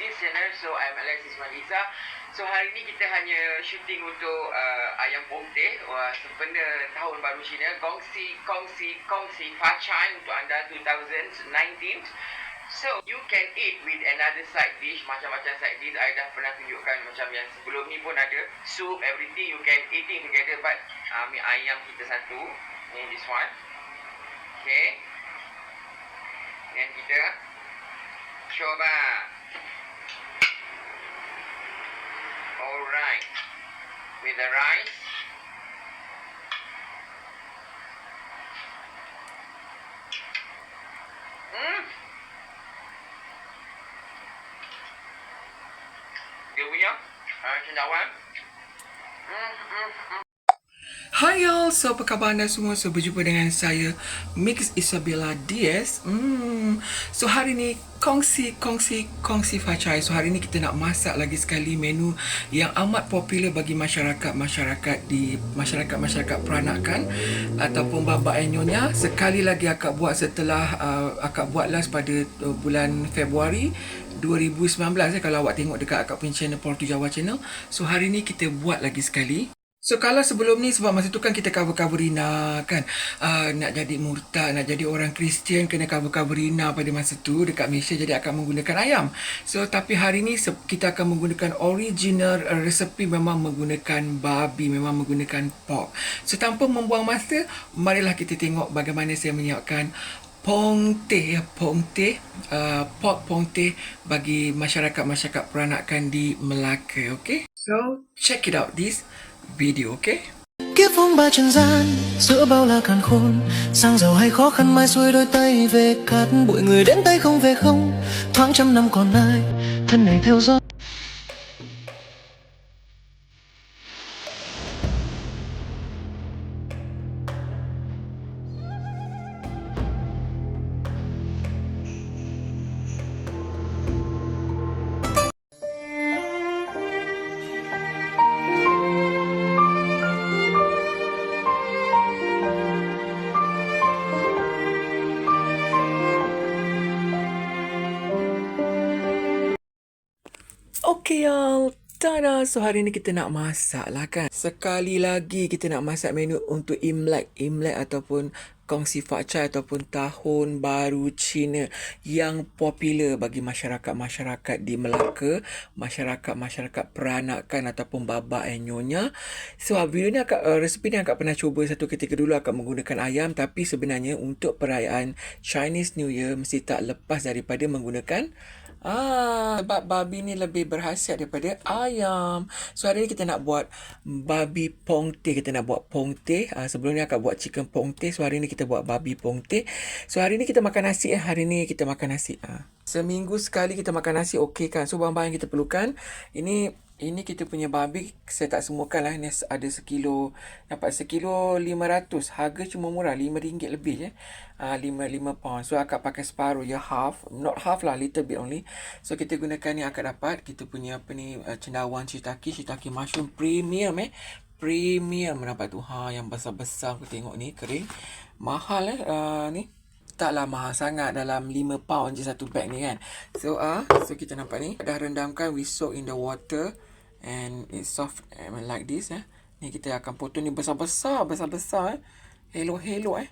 this channel. So I'm Alexis Malisa. So hari ni kita hanya shooting untuk uh, ayam putih Wah, sempena tahun baru Cina. Kongsi, kongsi, kongsi facai untuk anda 2019. So you can eat with another side dish, macam-macam side dish. I dah pernah tunjukkan macam yang sebelum ni pun ada. Soup, everything you can eating together. But uh, ambil ayam kita satu. Ni this one. Okay. Dan kita cuba. Alright. With the rice. Hmm. Dia punya uh, cendawan. Hmm, hmm, hmm. Hai y'all, so apa khabar anda semua? So berjumpa dengan saya Mix Isabella Diaz. Hmm. So hari ni kongsi kongsi kongsi facai. So hari ni kita nak masak lagi sekali menu yang amat popular bagi masyarakat-masyarakat di masyarakat-masyarakat peranakan ataupun baba nyonya. Sekali lagi akak buat setelah uh, akak buat last pada uh, bulan Februari 2019 eh, kalau awak tengok dekat akak punya channel Portu Jawa channel. So hari ni kita buat lagi sekali. So kalau sebelum ni sebab masa tu kan kita cover-cover Rina kan uh, nak jadi murtad, nak jadi orang Kristian kena cover-cover Rina pada masa tu dekat Malaysia jadi akan menggunakan ayam. So tapi hari ni kita akan menggunakan original resepi memang menggunakan babi, memang menggunakan pork. So tanpa membuang masa, marilah kita tengok bagaimana saya menyiapkan pong teh, pong teh, uh, pork pong teh bagi masyarakat-masyarakat peranakan di Melaka, okay? So check it out this video, ok? Kiếp phong ba trần gian giữa bao la càn khôn. Sang giàu hay khó khăn mai xuôi đôi tay về cát. Bụi người đến tay không về không thoáng trăm năm còn ai thân này theo gió So hari ni kita nak masak lah kan. Sekali lagi kita nak masak menu untuk Imlek. Imlek ataupun kongsi fakcai ataupun tahun baru Cina yang popular bagi masyarakat-masyarakat di Melaka, masyarakat-masyarakat peranakan ataupun baba and nyonya. So video ni akak, uh, resepi ni akak pernah cuba satu ketika dulu akak menggunakan ayam tapi sebenarnya untuk perayaan Chinese New Year mesti tak lepas daripada menggunakan Ah, sebab babi ni lebih berhasiat daripada ayam. So hari ni kita nak buat babi pongteh. Kita nak buat pongteh. Ah, sebelum ni akak buat chicken pongteh. So hari ni kita buat babi pongteh. So hari ni kita makan nasi eh. Hari ni kita makan nasi. Ah. Seminggu sekali kita makan nasi okey kan. So bahan-bahan yang kita perlukan. Ini ini kita punya babi saya tak semuakan lah. Ini ada sekilo. Dapat sekilo lima ratus. Harga cuma murah. Lima ringgit lebih je. Uh, lima, lima pound. So akak pakai separuh ya half. Not half lah. Little bit only. So kita gunakan ni akak dapat. Kita punya apa ni. Uh, cendawan shiitake. Shiitake mushroom premium eh. Premium dapat tu. Ha yang besar-besar aku tengok ni kering. Mahal eh uh, ni taklah mahal sangat dalam 5 pound je satu bag ni kan. So ah, uh, so kita nampak ni dah rendamkan we soak in the water and it's soft um, like this eh. Ni kita akan potong ni besar-besar, besar-besar eh. Hello-hello eh.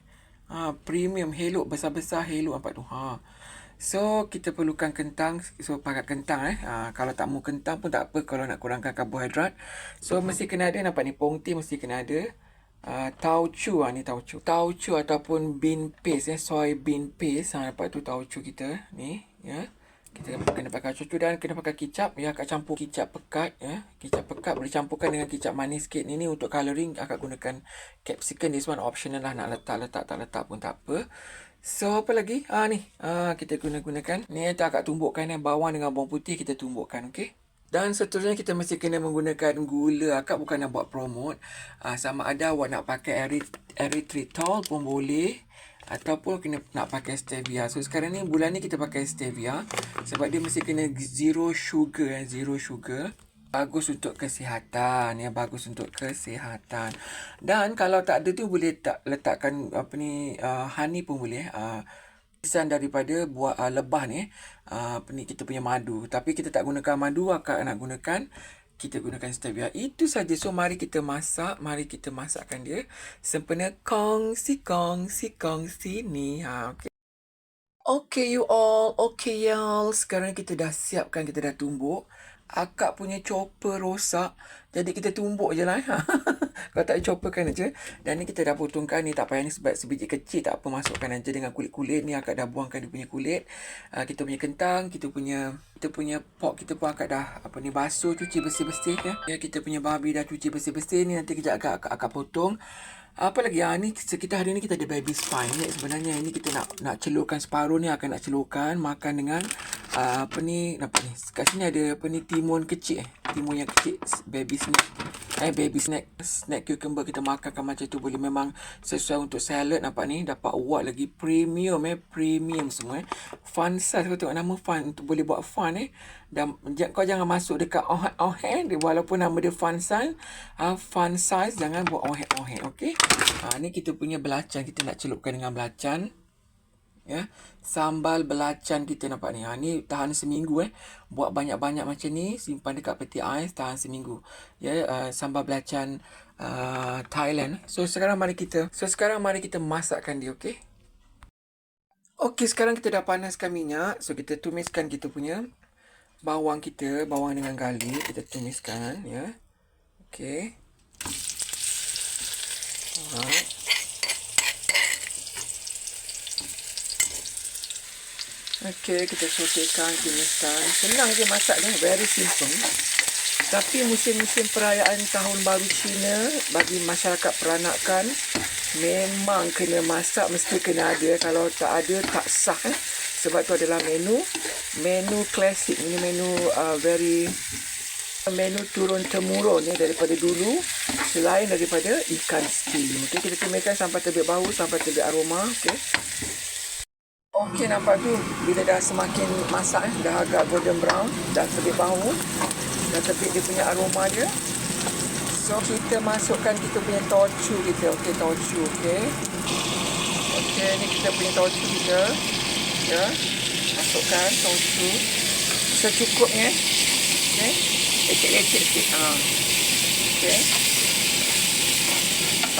Ha, premium hello besar-besar hello nampak tu. Ha. So kita perlukan kentang So pakai kentang eh ha, Kalau tak mau kentang pun tak apa Kalau nak kurangkan karbohidrat So mesti kena ada Nampak ni pongti mesti kena ada uh, Tauchu ah ni tauchu Tauchu ataupun bean paste eh Soy bean paste ha, Nampak tu tauchu kita Ni ya kita kena pakai cucu dan kena pakai kicap. Ya akak campur kicap pekat ya. Kicap pekat boleh campurkan dengan kicap manis sikit. Ni ni untuk colouring akak gunakan capsicum. This one optional lah nak letak letak tak letak pun tak apa. So apa lagi? Ah ni. Ah kita guna gunakan. Ni kita akak tumbukkan eh. Bawang dengan bawang putih kita tumbukkan okey? Dan seterusnya kita mesti kena menggunakan gula. Akak. Bukan nak buat promote. Uh, sama ada awak nak pakai erythritol pun boleh ataupun kena nak pakai stevia. So sekarang ni bulan ni kita pakai stevia sebab dia mesti kena zero sugar eh, zero sugar. Bagus untuk kesihatan ya, bagus untuk kesihatan. Dan kalau tak ada tu boleh tak letakkan apa ni uh, honey pun boleh uh, Design daripada buah uh, lebah ni, uh, apa ni kita punya madu. Tapi kita tak gunakan madu, akak nak gunakan kita gunakan stevia. Itu saja. So mari kita masak, mari kita masakkan dia sempena kongsi kongsi kongsi ni. Ha okey. Okay you all, okay y'all. Sekarang kita dah siapkan, kita dah tumbuk. Akak punya chopper rosak. Jadi kita tumbuk je lah. Kalau tak ada chopper kan aja. Dan ni kita dah potongkan ni. Tak payah ni sebab sebiji kecil. Tak apa masukkan aja dengan kulit-kulit ni. Akak dah buangkan dia punya kulit. Uh, kita punya kentang. Kita punya kita punya pork kita pun akak dah apa ni basuh cuci bersih-bersih ya. Ya kita punya babi dah cuci bersih-bersih ni nanti kejap akak, akak potong. Apa lagi? Ah ni sekitar hari ni kita ada baby spine ni. Sebenarnya ini kita nak nak celurkan separuh ni akan nak celurkan makan dengan uh, apa ni apa ni? Kat sini ada apa ni timun kecil eh. Timun yang kecil baby snack. Eh baby snack snack cucumber kita makankan macam tu boleh memang sesuai untuk salad nampak ni? Dapat award lagi premium eh. Premium semua eh. Fun size kau tengok nama fun untuk boleh buat fun eh dan kau jangan masuk dekat oh oh eh walaupun nama dia fun size uh, fun size jangan buat oh oh okey ha ni kita punya belacan kita nak celupkan dengan belacan ya? Sambal belacan kita nampak ni. Ha ni tahan seminggu eh. Buat banyak-banyak macam ni simpan dekat peti ais tahan seminggu. Ya uh, sambal belacan uh, Thailand. So sekarang mari kita so sekarang mari kita masakkan dia okey Okey, sekarang kita dah panaskan minyak. So, kita tumiskan kita punya bawang kita, bawang dengan garlic. Kita tumiskan, ya. Okey. Alright. Okey, kita sotekan, tumiskan. Senang je masak dia, very simple. Tapi musim-musim perayaan Tahun Baru Cina bagi masyarakat peranakan memang kena masak mesti kena ada. Kalau tak ada tak sah eh. Sebab tu adalah menu menu klasik. Ini menu uh, very menu turun temurun ya daripada dulu selain daripada ikan steam. Okey kita tumiskan sampai terbit bau sampai terbit aroma okey. Okey nampak tu bila dah semakin masak eh, dah agak golden brown dah terbit bau dah terbit dia punya aroma dia. So kita masukkan kita punya tochu kita okey tochu okey. Okey ni kita punya tochu kita ya. Masukkan tochu secukupnya. Okey lecek-lecek sikit. Ha. Okey.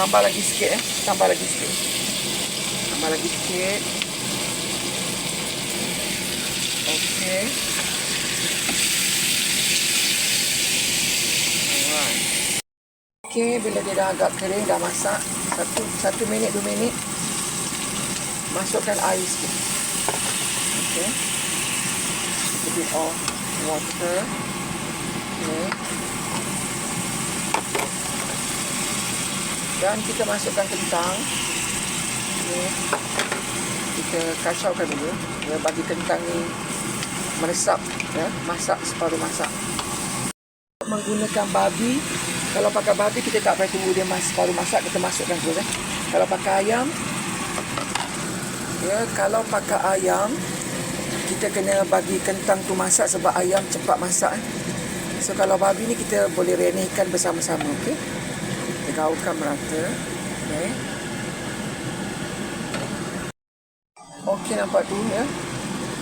Tambah lagi sikit eh. Tambah lagi sikit. Tambah lagi sikit. Okey. Alright. Okey, bila dia dah agak kering, dah masak. Satu, satu minit, dua minit. Masukkan air sikit. Okey. A bit of water. Okay. Dan kita masukkan kentang. Okay. Kita kacaukan dulu. Ya, bagi kentang ni meresap. Ya, masak separuh masak. Menggunakan babi. Kalau pakai babi kita tak payah tunggu dia mas separuh masak. Kita masukkan terus. Eh. Kalau pakai ayam. Ya, kalau pakai ayam. Kita kena bagi kentang tu masak sebab ayam cepat masak. Eh. So kalau babi ni kita boleh renehkan bersama-sama, okey? Kita gaulkan merata. Okey. Okey nampak tu ya.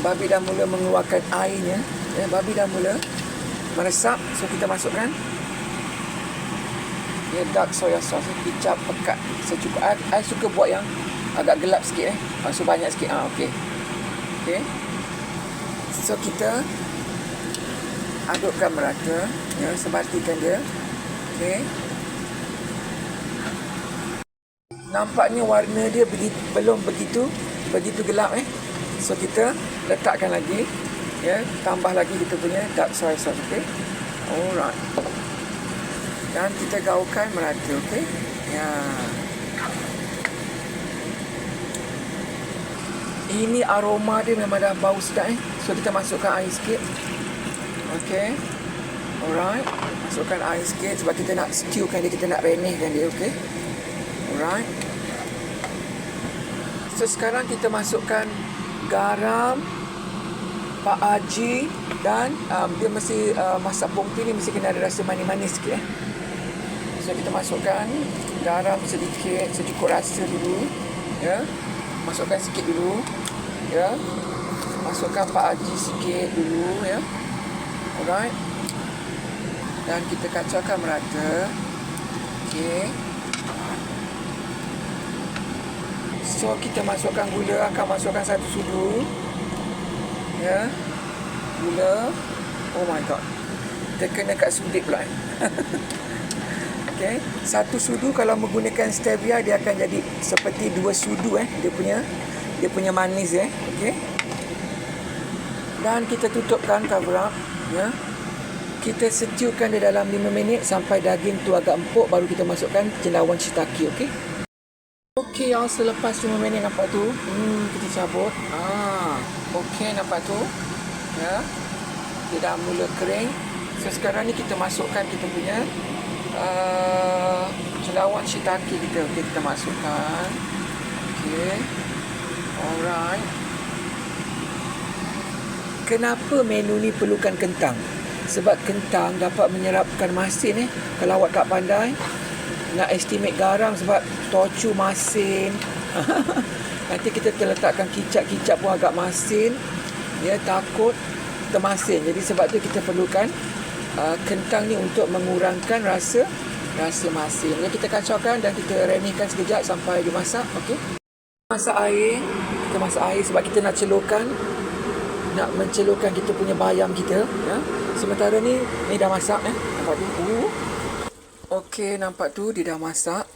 Babi dah mula mengeluarkan airnya. Ya, babi dah mula meresap. So kita masukkan ya dark soya sauce, kicap pekat secukup. I, I suka buat yang agak gelap sikit eh. So banyak sikit. Ah okey. Okey. So kita adukkan merata ya sebatikan dia okey nampaknya warna dia begitu, belum begitu begitu gelap eh so kita letakkan lagi ya tambah lagi kita punya dark soy sauce okey alright dan kita gaulkan merata okey ya ini aroma dia memang dah bau sedap eh so kita masukkan air sikit Okey. Alright. Masukkan air sikit sebab kita nak stewkan dia, kita nak renehkan dia, okey. Alright. So sekarang kita masukkan garam, Pak Haji dan um, dia mesti uh, masak pongpi ni mesti kena ada rasa manis-manis sikit eh. So kita masukkan garam sedikit, secukup rasa dulu. Ya. Masukkan sikit dulu. Ya. Masukkan Pak Haji sikit dulu ya. Alright. Dan kita kacaukan merata. Okey. So kita masukkan gula akan masukkan satu sudu. Ya. Gula. Oh my god. Terkena kat sudik pula. Okey. Satu sudu kalau menggunakan stevia dia akan jadi seperti dua sudu eh dia punya dia punya manis eh. Okey. Dan kita tutupkan cover up ya. Kita setiupkan dia dalam 5 minit sampai daging tu agak empuk baru kita masukkan cendawan shiitake okey. Okey, yang selepas 5 minit nampak tu. Hmm, kita cabut. Ah, okey nampak tu. Ya. Dia dah mula kering. So sekarang ni kita masukkan kita punya uh, cendawan shiitake kita. Okey, kita masukkan. Okey. Alright. Kenapa menu ni perlukan kentang? Sebab kentang dapat menyerapkan masin eh. Kalau awak tak pandai, nak estimate garam sebab tocu masin. Nanti kita terletakkan kicap-kicap pun agak masin. Dia takut termasin. Jadi sebab tu kita perlukan uh, kentang ni untuk mengurangkan rasa rasa masin. Jadi kita kacaukan dan kita remehkan sekejap sampai dia masak. Okey. Masak air. Kita masak air sebab kita nak celurkan nak mencelurkan kita punya bayam kita ya. Sementara ni ni dah masak eh. Nampak tu. Uh. Okey, nampak tu dia dah masak.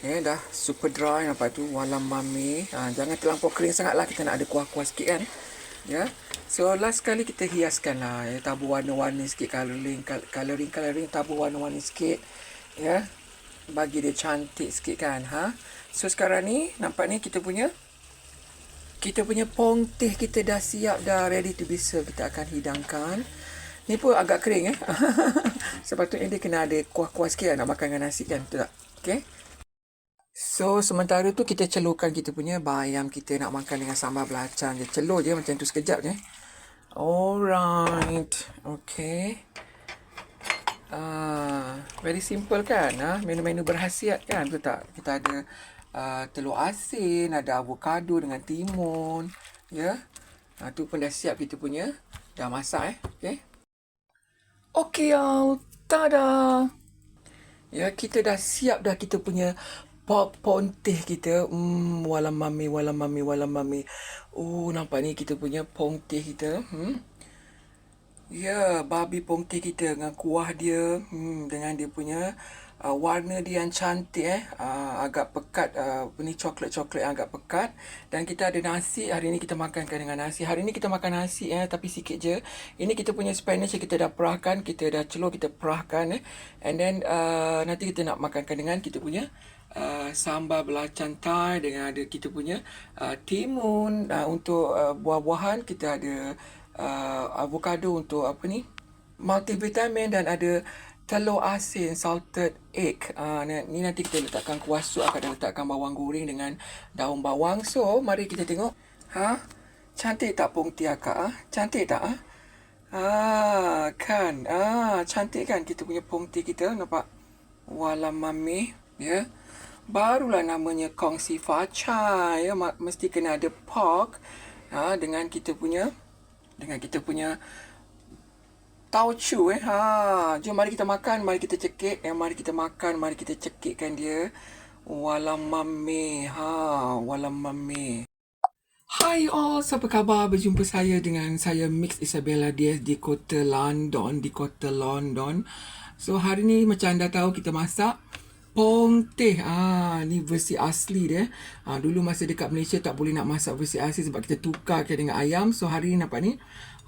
Ya, dah super dry nampak tu. Walam mami. Ha, jangan terlampau kering sangat lah. Kita nak ada kuah-kuah sikit kan. Ya. So, last kali kita hiaskan lah. Ya. Tabur warna-warni sikit. Colouring, colouring, colouring. Tabur warna-warni sikit. Ya. Bagi dia cantik sikit kan. Ha. So, sekarang ni nampak ni kita punya kita punya pong teh kita dah siap dah ready to be served. Kita akan hidangkan. Ni pun agak kering eh. Sepatutnya dia kena ada kuah-kuah sikit lah nak makan dengan nasi kan. Betul tak? Okay. So sementara tu kita celurkan kita punya bayam kita nak makan dengan sambal belacan je. Celur je macam tu sekejap je. Alright. Okay. Uh, very simple kan ha? Menu-menu berhasiat kan Betul tak Kita ada uh, telur asin Ada avocado dengan timun Ya ha, Tu pun dah siap kita punya Dah masak eh Okay Okay y'all Tada Ya kita dah siap dah kita punya Pop ponteh kita Hmm Walam mami Walam mami Walam mami Oh nampak ni kita punya ponteh kita Hmm Ya, babi pongteh kita dengan kuah dia, hmm, dengan dia punya uh, warna dia yang cantik eh, uh, agak pekat, uh, ni coklat-coklat yang agak pekat. Dan kita ada nasi, hari ni kita makankan dengan nasi. Hari ni kita makan nasi eh, tapi sikit je. Ini kita punya spinach kita dah perahkan, kita dah celur, kita perahkan eh. And then uh, nanti kita nak makankan dengan kita punya Uh, sambal belacan Thai dengan ada kita punya uh, timun. Uh, untuk uh, buah-buahan kita ada uh, avocado untuk apa ni multivitamin dan ada telur asin salted egg. Uh, ni nanti kita letakkan kuah sup akan letakkan bawang goreng dengan daun bawang. So mari kita tengok. Ha? Cantik tak pong tia kak ah? Cantik tak ah? Ah kan? Ah cantik kan kita punya pong tea kita? Nampak? Walam mami ya. yeah. Barulah namanya kongsi facha ya mesti kena ada pork ha dengan kita punya dengan kita punya taucu eh. Ha, jom mari kita makan, mari kita cekik, eh mari kita makan, mari kita cekikkan dia. Walam mami. Ha, walam mami. Hai all, apa khabar? Berjumpa saya dengan saya Mix Isabella Diaz di kota London, di kota London. So hari ni macam anda tahu kita masak Pong teh. Ah, ni versi asli dia. Ah, dulu masa dekat Malaysia tak boleh nak masak versi asli sebab kita tukarkan dengan ayam. So hari ni nampak ni.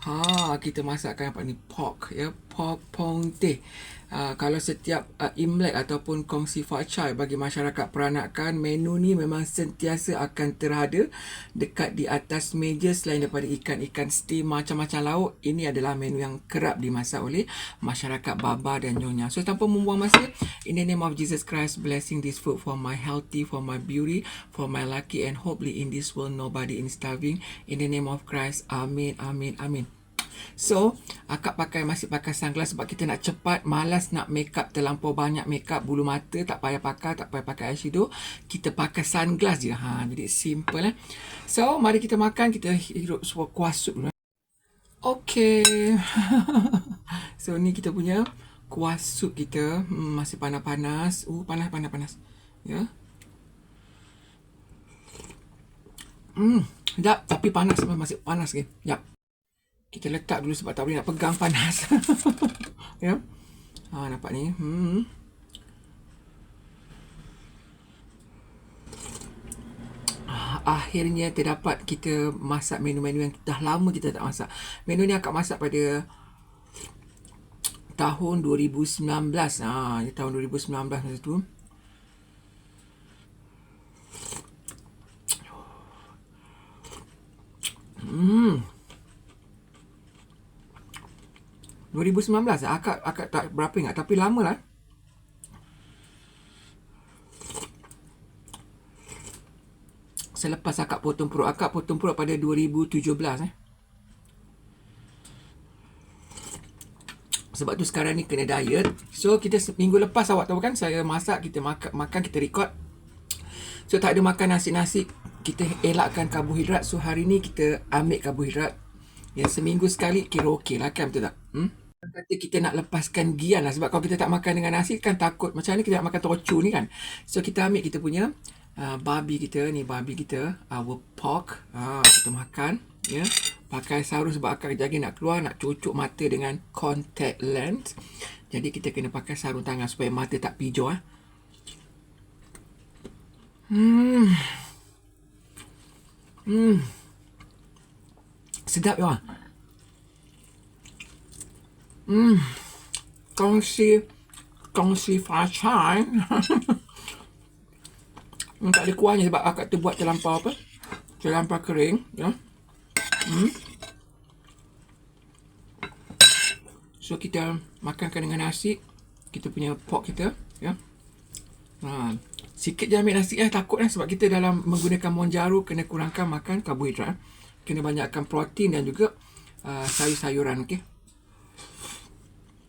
Ha, kita masakkan apa ni pork ya, pork pong teh. Uh, kalau setiap uh, Imlek ataupun kongsi facai bagi masyarakat peranakan, menu ni memang sentiasa akan terada dekat di atas meja selain daripada ikan-ikan steam macam-macam lauk. Ini adalah menu yang kerap dimasak oleh masyarakat Baba dan Nyonya. So tanpa membuang masa, in the name of Jesus Christ, blessing this food for my healthy, for my beauty, for my lucky and hopefully in this world nobody is starving. In the name of Christ, Amin, Amin, Amin. So, akak pakai masih pakai sunglass sebab kita nak cepat, malas nak make up terlampau banyak make up bulu mata, tak payah pakai, tak payah pakai eyeshadow. Kita pakai sunglass je. Ha, jadi simple eh. So, mari kita makan, kita hirup sebuah kuah sup dulu. eh. Okay. so, ni kita punya kuah sup kita. Hmm, masih panas-panas. Uh, panas, panas, panas. Ya. Hmm, sedap. Tapi panas, masih panas lagi. Sekejap. Kita letak dulu sebab tak boleh nak pegang panas. ya. Ha, nampak ni. Hmm. Akhirnya terdapat kita masak menu-menu yang dah lama kita tak masak. Menu ni akak masak pada tahun 2019. Ah, ha, tahun 2019 masa tu. Hmm. 2019 akak akak tak berapa ingat tapi lama lah. Selepas akak potong perut akak potong perut pada 2017 eh. Sebab tu sekarang ni kena diet. So kita minggu lepas awak tahu kan saya masak kita makan makan kita record. So tak ada makan nasi-nasi kita elakkan karbohidrat. So hari ni kita ambil karbohidrat. Ya seminggu sekali kira okey lah kan betul tak? Hmm? Kata kita nak lepaskan gian lah. Sebab kalau kita tak makan dengan nasi kan takut. Macam mana kita nak makan tocu ni kan. So kita ambil kita punya uh, babi kita ni. Babi kita our pork. Uh, kita makan ya. Pakai sarung sebab akan jaga nak keluar nak cucuk mata dengan contact lens. Jadi kita kena pakai sarung tangan supaya mata tak pijau ah. Hmm. Hmm. Sedap ya Hmm. Kongsi kongsi facai. hmm, tak ada kuahnya sebab akak tu buat terlampau apa? Terlampau kering, ya. Hmm. So kita makankan dengan nasi. Kita punya pork kita, ya. Ha. Sikit je ambil nasi eh takut eh sebab kita dalam menggunakan monjaro kena kurangkan makan karbohidrat. eh. Kena banyakkan protein dan juga uh, sayur-sayuran okey.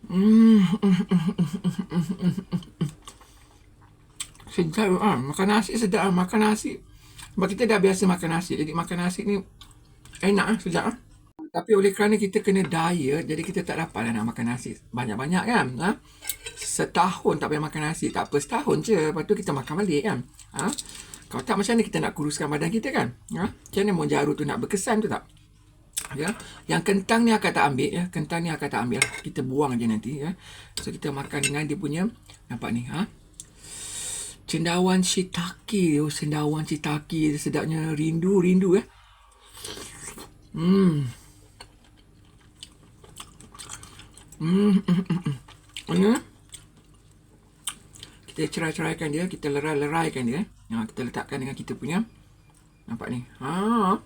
Sedap ah. Makan nasi sedap ah. Makan nasi. Sebab kita dah biasa makan nasi. Jadi makan nasi ni enak ah. Sedap ah. Tapi oleh kerana kita kena diet, jadi kita tak dapat nak makan nasi banyak-banyak kan. Ha? Setahun tak payah makan nasi. Tak apa, setahun je. Lepas tu kita makan balik kan. Ha? Kalau tak macam mana kita nak kuruskan badan kita kan. Ha? Macam mana monjaru tu nak berkesan tu tak? Ya. Yang kentang ni akan tak ambil ya. Kentang ni akan tak ambil. Kita buang je nanti ya. So kita makan dengan dia punya nampak ni ha? Cendawan shiitake. Oh cendawan shiitake. Sedapnya rindu rindu ya. Hmm. Hmm ini kita cerai-ceraikan dia kita lerai-leraikan dia ha, kita letakkan dengan kita punya nampak ni ha?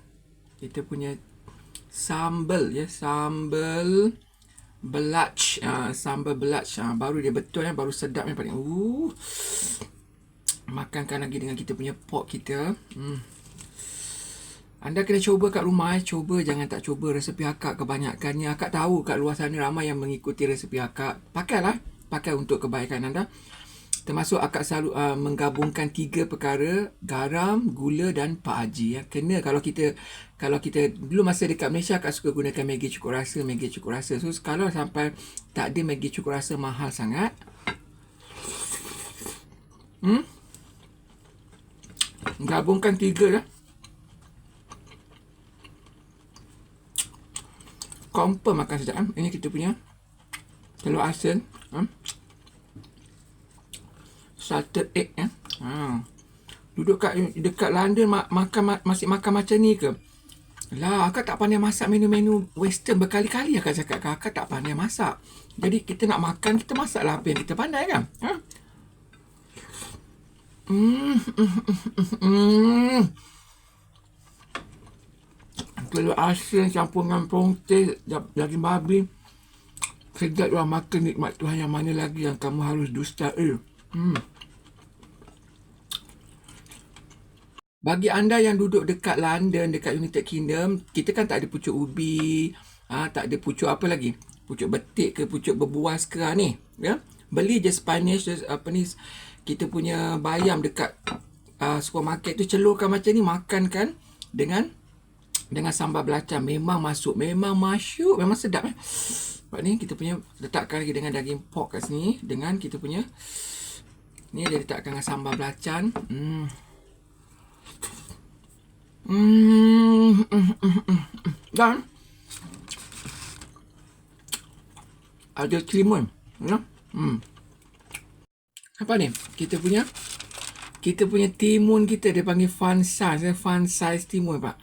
Kita punya sambal ya sambal belac uh, sambal belac uh, baru dia betul ya baru sedap yang paling. Uh. Makankan lagi dengan kita punya pork kita. Hmm. anda kena cuba kat rumah eh. cuba jangan tak cuba. Resepi akak kebanyakannya. Akak tahu kat luar sana ramai yang mengikuti resepi akak. Pakailah. Pakai untuk kebaikan anda termasuk akak selalu uh, menggabungkan tiga perkara garam, gula dan pak haji ya. Kena kalau kita kalau kita dulu masa dekat Malaysia akak suka gunakan Maggi cukup rasa, Maggi cukup rasa. So kalau sampai tak ada Maggi cukup rasa mahal sangat. Hmm? Gabungkan tiga lah. Confirm makan sedap. eh. Ini kita punya telur asin. Hmm? Salted egg ya. Ha. Duduk kat dekat London ma- makan ma- masih makan macam ni ke? Lah, akak tak pandai masak menu-menu western berkali-kali akak cakap kan akak tak pandai masak. Jadi kita nak makan kita masaklah apa yang kita pandai kan? Ha? Hmm. Telur asin campur dengan pongteh, daging babi. Sedap luar makan nikmat Tuhan yang mana lagi yang kamu harus dusta eh. Hmm. Bagi anda yang duduk dekat London, dekat United Kingdom, kita kan tak ada pucuk ubi, Ha, tak ada pucuk apa lagi. Pucuk betik ke pucuk berbuas ke ha, ni. Ya. Beli je Spanish apa ni kita punya bayam dekat uh, supermarket tu celurkan macam ni makan kan dengan dengan sambal belacan memang masuk memang masuk memang sedap eh. Sebab ni kita punya letakkan lagi dengan daging pork kat sini dengan kita punya ni dia letakkan dengan sambal belacan. Hmm. Dan ada timun ya hmm. Apa ni? Kita punya kita punya timun kita dia panggil fun size eh? fun size timun pak.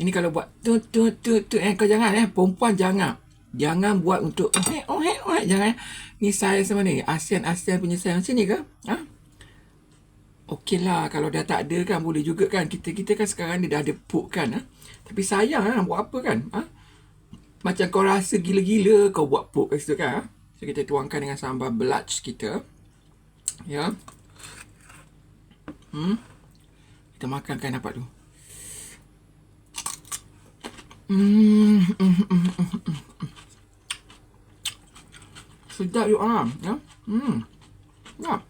Ini kalau buat tu tu tu tu eh kau jangan eh. Perempuan jangan. Jangan buat untuk oh eh oh eh jangan eh. ni saiz sama ni? ASEAN ASEAN punya saiz macam ni ke? Ha Okey lah kalau dah tak ada kan boleh juga kan kita kita kan sekarang ni dah ada puk kan ha? tapi sayang lah buat apa kan ha? Macam kau rasa gila-gila kau buat pok kat situ kan. Ha? So kita tuangkan dengan sambal belac kita. Ya. Hmm. Kita makan kan dapat tu. Hmm. Sedap you ah. Ya. Hmm. Ya.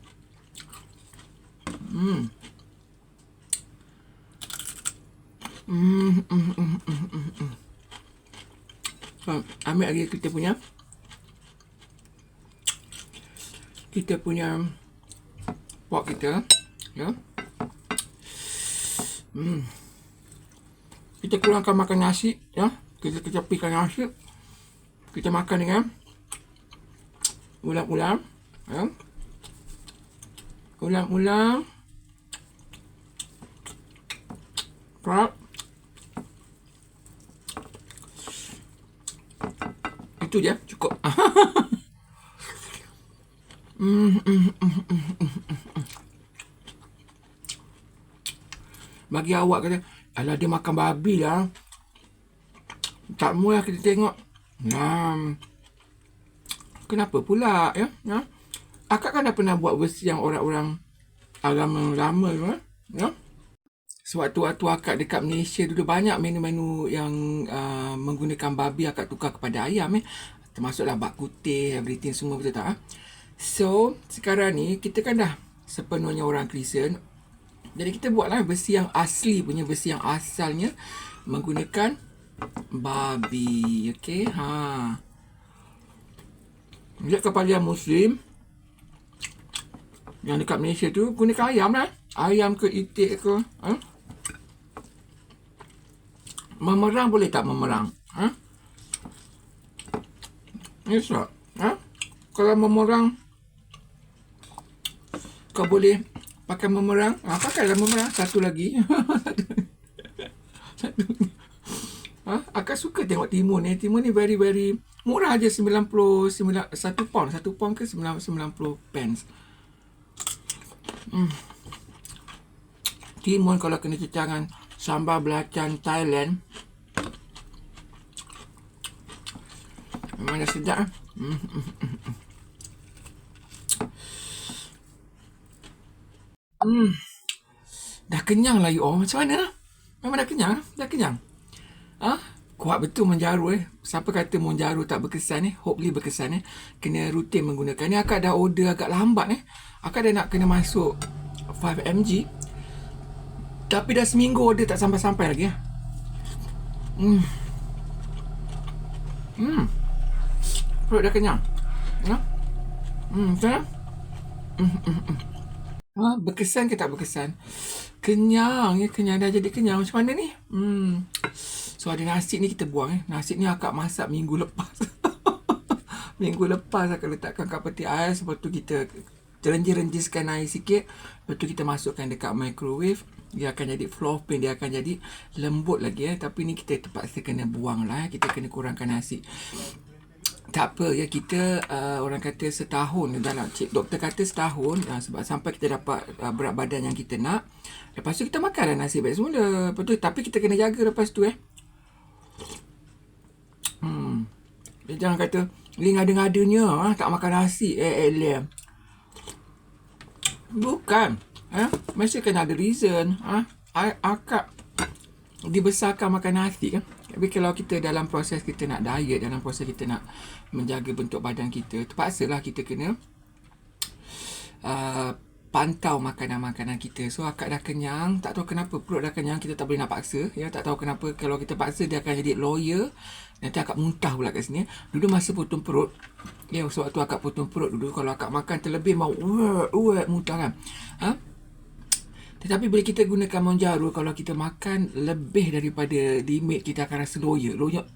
Hmm. Hmm. Hmm. Hmm. Hmm. Hmm. Ha, ambil lagi kita punya kita punya pork kita ya hmm. kita kurangkan makan nasi ya kita kecapikan nasi kita makan dengan ulang-ulang ya itu je cukup. Bagi awak kata alah dia makan babi lah. Tak mula kita tengok. Nah, kenapa pula ya, ya? akak kan dah pernah buat versi yang orang-orang agama lama tu ya? Ya? Sewaktu-waktu akak dekat Malaysia dulu banyak menu-menu yang uh, menggunakan babi akak tukar kepada ayam eh. Termasuklah bak kutih, everything semua betul tak? Ah? So, sekarang ni kita kan dah sepenuhnya orang Kristian. Jadi kita buatlah versi yang asli punya, versi yang asalnya menggunakan babi. Okay, ha. Lihat kepala yang Muslim yang dekat Malaysia tu gunakan ayam lah. Ayam ke itik ke. Ha? Memerang boleh tak memerang? Ha? Yes? Ha? Kalau memerang, kau boleh pakai memerang. Ha, pakailah memerang. Satu lagi. Ha? Akak suka tengok timun ni. Timun ni very, very murah aja 90, 9, 1 pound. 1 pound ke 90, 90 pence. Hmm. Timun kalau kena cecangan sambal belacan Thailand. Memang dah sedap. Hmm. hmm. Dah kenyang lah you all. Macam mana? Memang dah kenyang? Dah kenyang? Ha? Kuat betul menjaru eh. Siapa kata menjaru tak berkesan eh? Hopefully berkesan eh. Kena rutin menggunakan. Ni akak dah order agak lambat eh. Akak dah nak kena masuk 5mg. Tapi dah seminggu dia tak sampai-sampai lagi ya. Hmm. Hmm. Perut dah kenyang. Ya. Hmm, macam mana? Hmm, hmm, hmm. Ha, berkesan ke tak berkesan? Kenyang ya, kenyang dah jadi kenyang. Macam mana ni? Hmm. So ada nasi ni kita buang eh. Nasi ni akak masak minggu lepas. minggu lepas akak letakkan kat peti ais. Lepas tu kita renjis-renjiskan air sikit. Lepas tu kita masukkan dekat microwave dia akan jadi pain dia akan jadi lembut lagi eh. Tapi ni kita terpaksa kena buang lah eh. kita kena kurangkan nasi. Tak apa ya. Kita uh, orang kata setahun dalam cik. Doktor kata setahun uh, sebab sampai kita dapat uh, berat badan yang kita nak. Lepas tu kita makan nasi baik semula. Betul tapi kita kena jaga lepas tu eh. Hmm. Dia jangan kata ling ada-adanya ah tak makan nasi. Eh eh bukan Ha? Mesti kena ada reason. Ha? Akak dibesarkan makan nasi kan. Tapi kalau kita dalam proses kita nak diet, dalam proses kita nak menjaga bentuk badan kita, terpaksalah kita kena uh, pantau makanan-makanan kita. So akak dah kenyang, tak tahu kenapa perut dah kenyang, kita tak boleh nak paksa. Ya, tak tahu kenapa kalau kita paksa dia akan jadi lawyer. Nanti akak muntah pula kat sini. Dulu masa potong perut, ya sewaktu akak potong perut dulu kalau akak makan terlebih mau uat uat muntah kan. Ha? Tetapi bila kita gunakan monjaro kalau kita makan lebih daripada limit kita akan rasa loya. Loya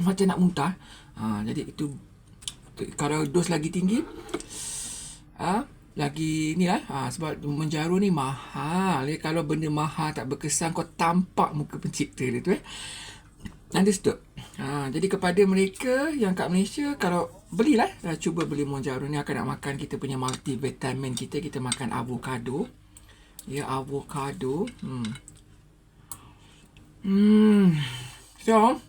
macam nak muntah. Ha, jadi itu kalau dos lagi tinggi ha, lagi ni lah ha, sebab menjaru ni mahal ya. kalau benda mahal tak berkesan kau tampak muka pencipta dia tu eh understood ha, jadi kepada mereka yang kat Malaysia kalau belilah ha, cuba beli monjaro ni akan nak makan kita punya multivitamin kita kita makan avocado Ya, avocado. Hmm. Hmm. So,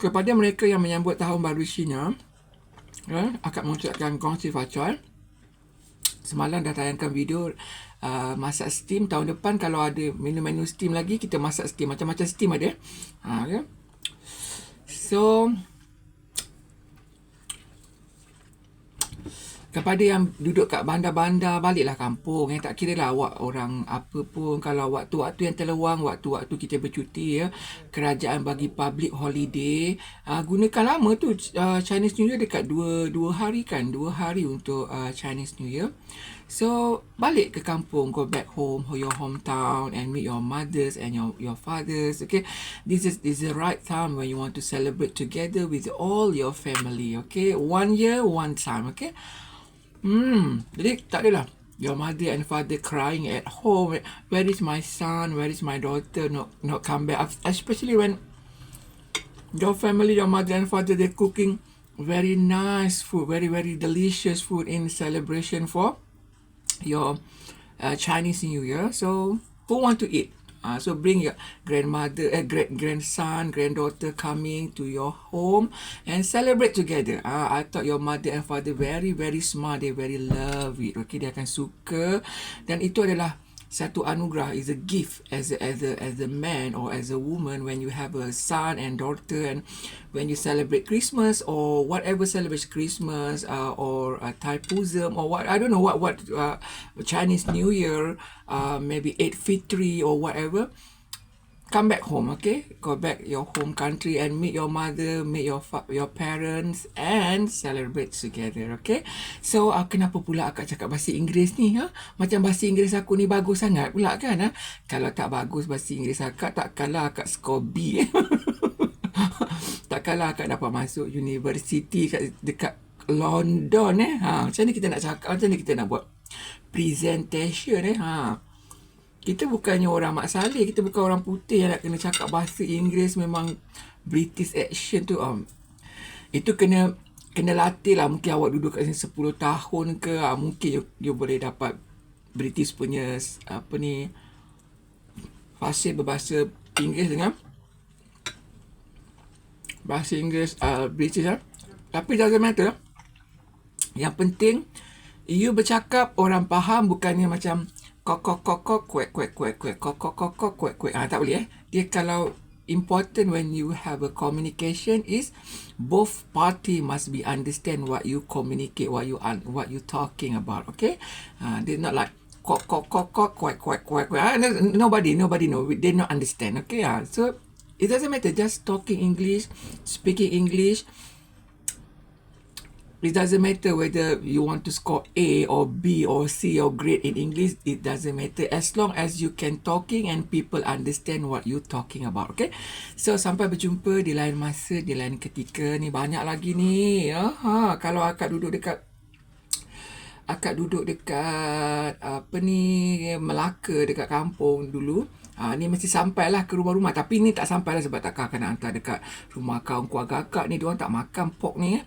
kepada mereka yang menyambut tahun baru Cina, ya, akan mengucapkan kongsi facal. Semalam dah tayangkan video uh, masak steam. Tahun depan kalau ada menu-menu steam lagi, kita masak steam. Macam-macam steam ada. Ha, ya. So, kepada yang duduk kat bandar-bandar baliklah kampung yang tak kira lah awak orang apa pun. Kalau waktu-waktu yang terlewang waktu-waktu kita bercuti ya kerajaan bagi public holiday uh, gunakan lama tu uh, Chinese New Year dekat dua dua hari kan? Dua hari untuk uh, Chinese New Year so balik ke kampung go back home your hometown and meet your mothers and your your fathers okay this is this is the right time when you want to celebrate together with all your family okay one year one time okay Hmm, jadi tak adalah your mother and father crying at home. Where is my son? Where is my daughter? Not not come back. Especially when your family, your mother and father, they're cooking very nice food, very very delicious food in celebration for your uh, Chinese New Year. So who want to eat? Uh, so bring your grandmother, uh, great grandson, granddaughter coming to your home and celebrate together. Uh, I thought your mother and father very very smart, they very love it. Okay, dia akan suka dan itu adalah satu anugerah is a gift as a, as a as a man or as a woman when you have a son and daughter and when you celebrate Christmas or whatever celebrates Christmas uh, or uh, Thaipusam or what I don't know what what uh, Chinese New Year uh, maybe Eight Fitri or whatever come back home okay? Go back your home country and meet your mother meet your your parents and celebrate together okay? So uh, kenapa pula akak cakap bahasa Inggeris ni ha? Macam bahasa Inggeris aku ni bagus sangat pula kan ha? Kalau tak bagus bahasa Inggeris akak takkanlah akak skor B. Takkanlah akak dapat masuk university kat dekat London eh? Ha macam ni kita nak cakap macam ni kita nak buat presentation eh? Ha kita bukannya orang mak saleh kita bukan orang putih yang nak kena cakap bahasa Inggeris memang British action tu um, itu kena kena latih lah mungkin awak duduk kat sini 10 tahun ke uh, mungkin you, you boleh dapat British punya apa ni fasih berbahasa Inggeris dengan bahasa Inggeris uh, British lah. tapi doesn't matter yang penting you bercakap orang faham bukannya macam kok kok kok kok kuek kuek kuek kuek kok kok kok kok kuek kuek ah tak boleh eh dia kalau important when you have a communication is both party must be understand what you communicate what you what you talking about okay uh, they not like kok kok kok kok kuek kuek kuek kuek ah, nobody nobody know they not understand okay ah so it doesn't matter just talking english speaking english It doesn't matter whether you want to score A or B or C or grade in English. It doesn't matter as long as you can talking and people understand what you talking about. Okay. So sampai berjumpa di lain masa, di lain ketika ni banyak lagi ni. Ya. Ha, kalau akak duduk dekat akak duduk dekat apa ni Melaka dekat kampung dulu Ha, ni mesti sampai lah ke rumah-rumah. Tapi ni tak sampai lah sebab tak akan hantar dekat rumah kaum keluarga akak ni. Diorang tak makan pork ni.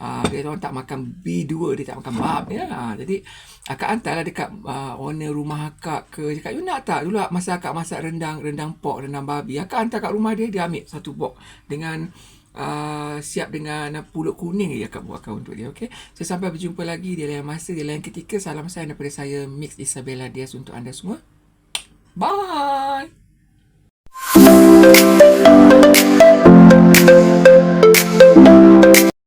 Ha, dia orang tak makan B2. Dia tak makan bab. Ya. Ha, jadi akak hantar lah dekat uh, owner rumah akak ke. Cakap, you nak tak? Dulu masa akak masak rendang, rendang pork, rendang babi. Akak hantar kat rumah dia, dia ambil satu pork. Dengan uh, siap dengan pulut kuning je akak buatkan untuk dia. Okay? So sampai berjumpa lagi di lain masa, di lain ketika. Salam saya daripada saya Mix Isabella Diaz untuk anda semua. Bye.